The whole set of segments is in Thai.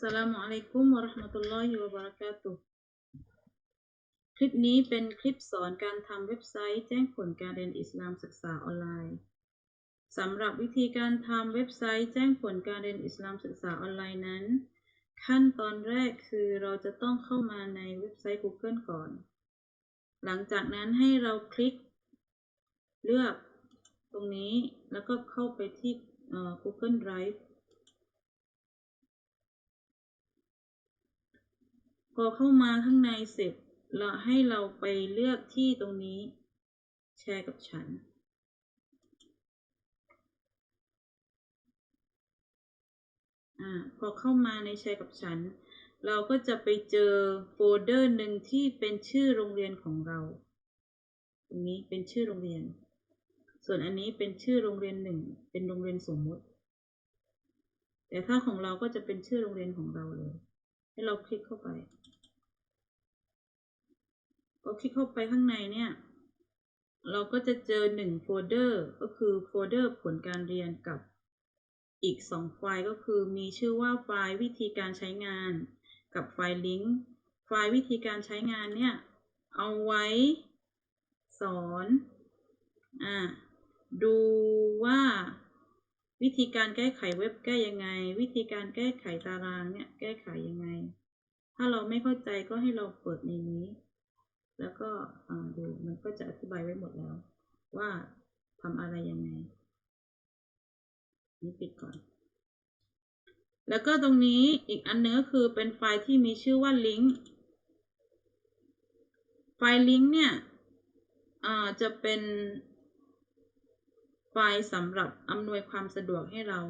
สลามุอะลัยกุมวะเราะห์มะตุลลอฮิวะบะเราะกาตุฮ์คลิปนี้เป็นคลิปสอนการทำเว็บไซต์แจ้งผลการเรียนอิสลามศึกษาออนไลน์สำหรับวิธีการทำเว็บไซต์แจ้งผลการเรียนอิสลามศึกษาออนไลน์นั้น ขั้นตอนแรกคือเราจะต้องเข้ามาในเว็บไซต์ Google ก่อน หลังจากนั้นให้เราคลิก เลือกตรงนี้แล้วก็เข้าไปที่ Google Drive พอเข้ามาข้างในเสร็จเราให้เราไปเลือกที่ตรงนี้ แชร์กับฉัน อ่า พอเข้ามาในแชร์กับฉัน เราก็จะไปเจอโฟลเดอร์หนึ่งที่เป็นชื่อโรงเรียนของเรา ตรงนี้เป็นชื่อโรงเรียน ส่วนอันนี้เป็นชื่อโรงเรียนหนึ่ง เป็นโรงเรียนสมมุติ แต่ถ้าของเราก็จะเป็นชื่อโรงเรียนของเราเลย ให้เราคลิกเข้าไป พอคลิกเข้าไปข้างในเนี่ย เราก็จะเจอหนึ่งโฟลเดอร์ก็คือโฟลเดอร์ผลการเรียนกับอีกสองไฟล์ก็คือมีชื่อว่าไฟล์วิธีการใช้งานกับไฟล์ลิงก์ไฟล์วิธีการใช้งานเนี่ย เอาไว้ สอนอ่าดูว่าวิธีการแก้ไขเว็บแก้ยังไง วิธีการแก้ไขตารางเนี่ยแก้ไขยังไง ถ้าเราไม่เข้าใจก็ให้เราเปิดในนี้ แล้วก็ดูมันก็จะอธิบายไว้หมดแล้ว ว่าทำอะไรยังไง นี่ปิดก่อน แล้วก็ตรงนี้อีกอันนึงก็คือเป็นไฟล์ที่มีชื่อว่าลิงก์ไฟล์ลิงก์เนี่ยจะเป็นไฟล์สำหรับอำนวยความสะดวกให้เรา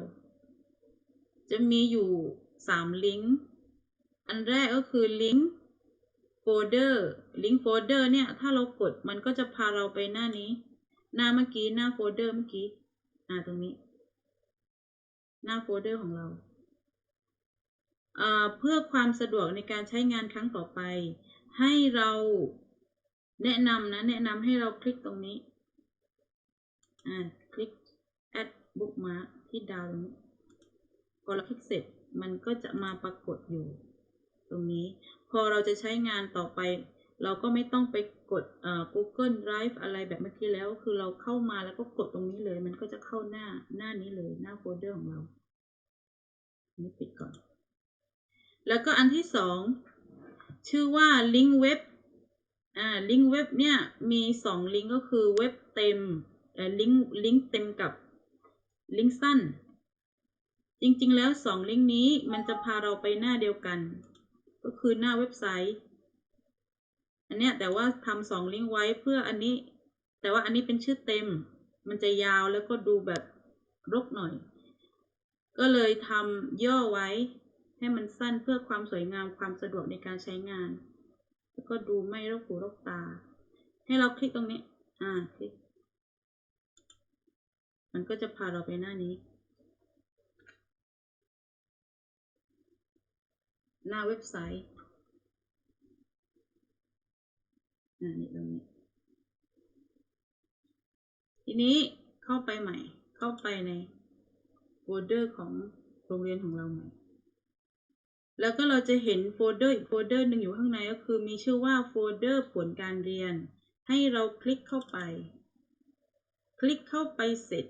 จะมีอยู่สามลิงก์ อันแรกก็คือลิงก์ เดอร์ลิงก์โฟลเดอร์เนี่ย ถ้าเรากดมันก็จะพาเราไปหน้านี้ หน้าเมื่อกี้หน้าโฟลเดอร์เมื่อกี้ อ่าตรงนี้ หน้าโฟลเดอร์ของเราเพื่อความสะดวกในการใช้งานครั้งต่อไป ให้เราแนะนำนะ แนะนำให้เราคลิกตรงนี้อ่าคลิก add bookmark ที่ดาวนี้พอเราคลิกเสร็จมันก็จะมาปรากฏอยู่ ตรงนี้ พอเราจะใช้งานต่อไป เราก็ไม่ต้องไปกด Google Drive อะไรแบบเมื่อกี้แล้วคือเราเข้ามาแล้วก็กดตรงนี้เลย มันก็จะเข้าหน้าหน้านี้เลยหน้าโฟลเดอร์ของเรานี่ปิดก่อน แล้วก็อันที่สองชื่อว่าลิงก์เว็บอ่าลิงก์เว็บเนี่ยมีสองลิงก์ก็คือเว็บเต็มเอ่อลิงก์ลิงก์เต็มกับลิงก์สั้น จริงๆแล้วสองลิงก์นี้มันจะพาเราไปหน้าเดียวกัน ก็คือหน้าเว็บไซต์ อันเนี้ยแต่ว่าทำสองลิงก์ไว้เพื่ออันนี้ แต่ว่าอันนี้เป็นชื่อเต็ม มันจะยาวแล้วก็ดูแบบรกหน่อย ก็เลยทำย่อไว้ ให้มันสั้นเพื่อความสวยงามความสะดวกในการใช้งาน แล้วก็ดูไม่รกหูรกตา ให้เราคลิกตรงนี้ อ่าคลิกมันก็จะพาเราไปหน้านี้ หน้าเว็บไซต์อ่านี่ตรงนี้ ทีนี้เข้าไปใหม่ เข้าไปในโฟลเดอร์ของโรงเรียนของเราใหม่ แล้วก็เราจะเห็นโฟลเดอร์อีกโฟลเดอร์หนึ่งอยู่ข้างในก็คือมีชื่อว่าโฟลเดอร์ผลการเรียน ให้เราคลิกเข้าไป คลิกเข้าไปเสร็จ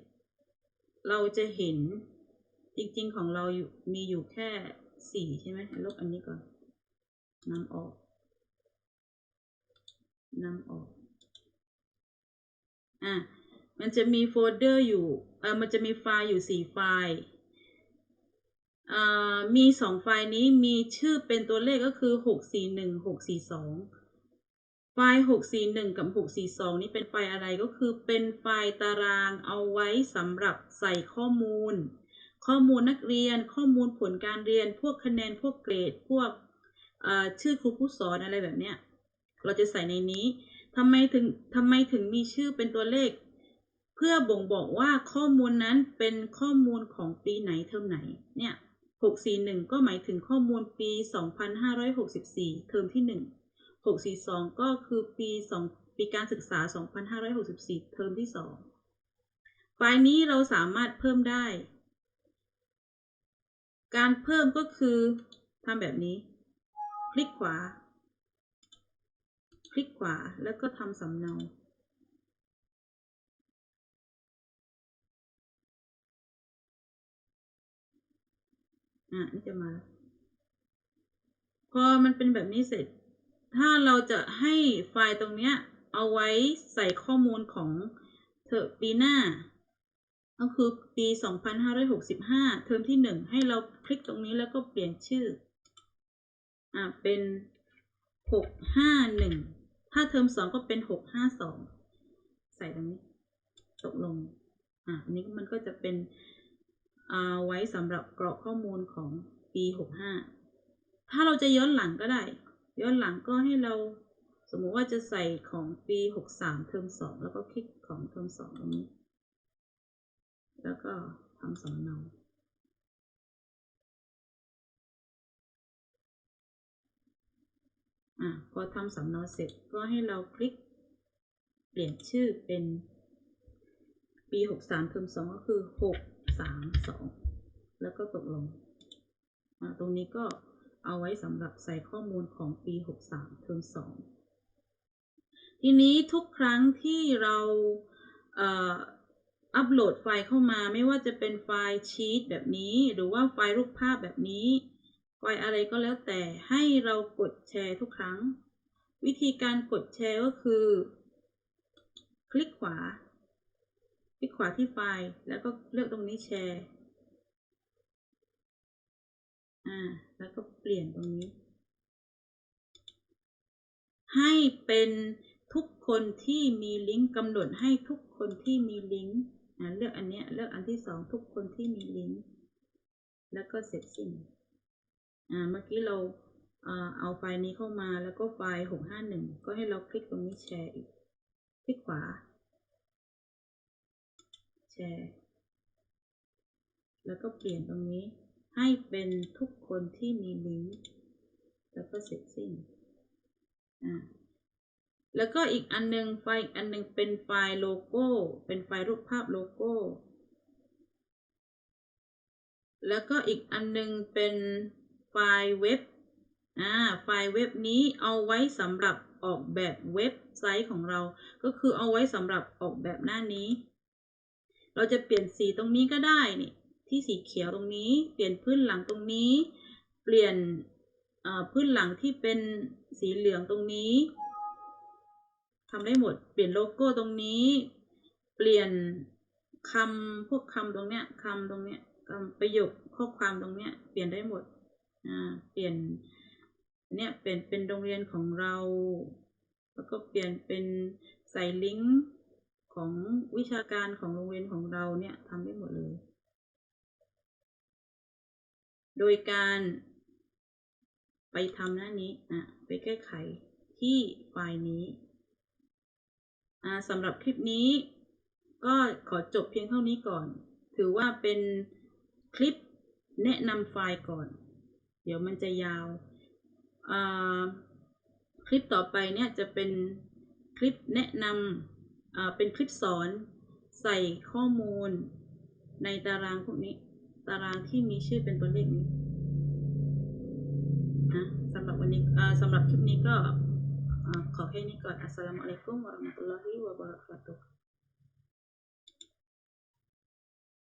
เราจะเห็นจริงๆของเราอยู่มีอยู่แค่ สี่ใช่ไหมลบอันนี้ก่อนนำออกนำออก อะ มันจะมีโฟลเดอร์อยู่ เออมันจะมีไฟล์อยู่สี่ไฟล์ อ่า มีสองไฟล์นี้มีชื่อเป็นตัวเลขก็คือหกสี่หนึ่งหกสี่สองไฟล์หกสี่หนึ่งกับหกสี่สองนี้เป็นไฟล์อะไรก็คือเป็นไฟล์ตารางเอาไว้สำหรับใส่ข้อมูล ข้อมูลนักเรียน ข้อมูลผลการเรียน พวกคะแนน พวกเกรด พวกชื่อครูผู้สอนอะไรแบบเนี้ย เราจะใส่ในนี้ทำไมถึงทำไมถึงมีชื่อเป็นตัวเลข เพื่อบ่งบอกว่าข้อมูลนั้นเป็นข้อมูลของปีไหนเทอมไหน เนี่ย 641 ก็หมายถึงข้อมูลปี 2564 เทอมที่ 1 642 ก็คือปี 2 ปีการศึกษา 2564 เทอมที่ 2 ไฟล์นี้เราสามารถเพิ่มได้ การเพิ่มก็คือทำแบบนี้ คลิกขวา คลิกขวาแล้วก็ทำสำเนาอะนี่จะมาแล้วพอมันเป็นแบบนี้เสร็จ ถ้าเราจะให้ไฟล์ตรงเนี้ยเอาไว้ใส่ข้อมูลของเทอปีหน้า ก็คือปี 2565 เทอมที่ 1 ให้เราคลิกตรงนี้แล้วก็เปลี่ยนชื่อ อ่า เป็น 651 ถ้าเทอม 2 ก็เป็น 652 ใส่ตรงนี้ ตกลง อ่า อันนี้มันก็จะเป็น อ่า ไว้สำหรับกรอกข้อมูลของปี 65 ถ้าเราจะย้อนหลังก็ได้ ย้อนหลังก็ให้เรา สมมุติว่าจะใส่ของปี 63 เทอม 2 แล้วก็คลิกของเทอม 2 ตรงนี้ แล้วก็ทำสำเนาอะพอทำสำเนาเสร็จก็ให้เราคลิก เปลี่ยนชื่อเป็น ปี 63เทอม2 ก็คือ 632 แล้วก็ตกลงอะตรงนี้ก็เอาไว้สำหรับใส่ข้อมูลของปี 63เทอม2 ทีนี้ทุกครั้งที่เราเอัปโหลดไฟล์เข้ามาไม่ว่าจะเป็นไฟล์ชีตแบบนี้ หรือว่าไฟล์รูปภาพแบบนี้ ไฟล์อะไรก็แล้วแต่ให้เรากดแชร์ทุกครั้ง วิธีการกดแชร์ก็คือ คลิกขวา คลิกขวาที่ไฟล์แล้วก็เลือกตรงนี้แชร์อ่าแล้วก็เปลี่ยนตรงนี้ ให้เป็นทุกคนที่มีลิงก์กำหนดให้ทุกคนที่มีลิงก์ เลือกอันเนี้ยเลือกอันที่สองทุกคนที่มีลิงก์แล้วก็เสร็จสิ้นอ่าเมื่อกี้เราเอ่อเอาไฟล์นี้เข้ามาแล้วก็ไฟล์ 651 ก็ให้เราคลิกตรงนี้แชร์อีก คลิกขวา แชร์ แล้วก็เปลี่ยนตรงนี้ให้เป็นทุกคนที่มีลิงก์ แล้วก็เสร็จสิ้น อ่า แล้วก็อีกอันนึงไฟล์อีกอันนึงเป็นไฟล์โลโก้ เป็นไฟล์รูปภาพโลโก้ แล้วก็อีกอันนึงเป็นไฟล์เว็บ อ่า ไฟล์เว็บนี้เอาไว้สำหรับออกแบบเว็บไซต์ของเรา ก็คือเอาไว้สำหรับออกแบบหน้านี้ เราจะเปลี่ยนสีตรงนี้ก็ได้นี่ ที่สีเขียวตรงนี้ เปลี่ยนพื้นหลังตรงนี้ เปลี่ยนพื้นหลังที่เป็นสีเหลืองตรงนี้ ทำได้หมด เปลี่ยนโลโก้ตรงนี้ เปลี่ยนคำพวกคำตรงเนี้ยคำตรงเนี้ยคำประโยคข้อความตรงเนี้ย เปลี่ยนได้หมด อ่า เปลี่ยนเนี่ยเปลี่ยนเป็นโรงเรียนของเรา แล้วก็เปลี่ยนเป็นใส่ลิงก์ของวิชาการของโรงเรียนของเราเนี่ยทำได้หมดเลย โดยการไปทำหน้านี้อะไปแก้ไขที่ไฟล์นี้ สำหรับคลิปนี้ ก็ขอจบเพียงเท่านี้ก่อน ถือว่าเป็นคลิปแนะนำไฟล์ก่อน เดี๋ยวมันจะยาว คลิปต่อไปเนี่ยจะเป็นคลิปแนะนำเป็นคลิปสอนใส่ข้อมูลในตารางพวกนี้ ตารางที่มีชื่อเป็นตัวเลขนี้นะสำหรับวันนี้สำหรับคลิปนี้ก็ ขอแค่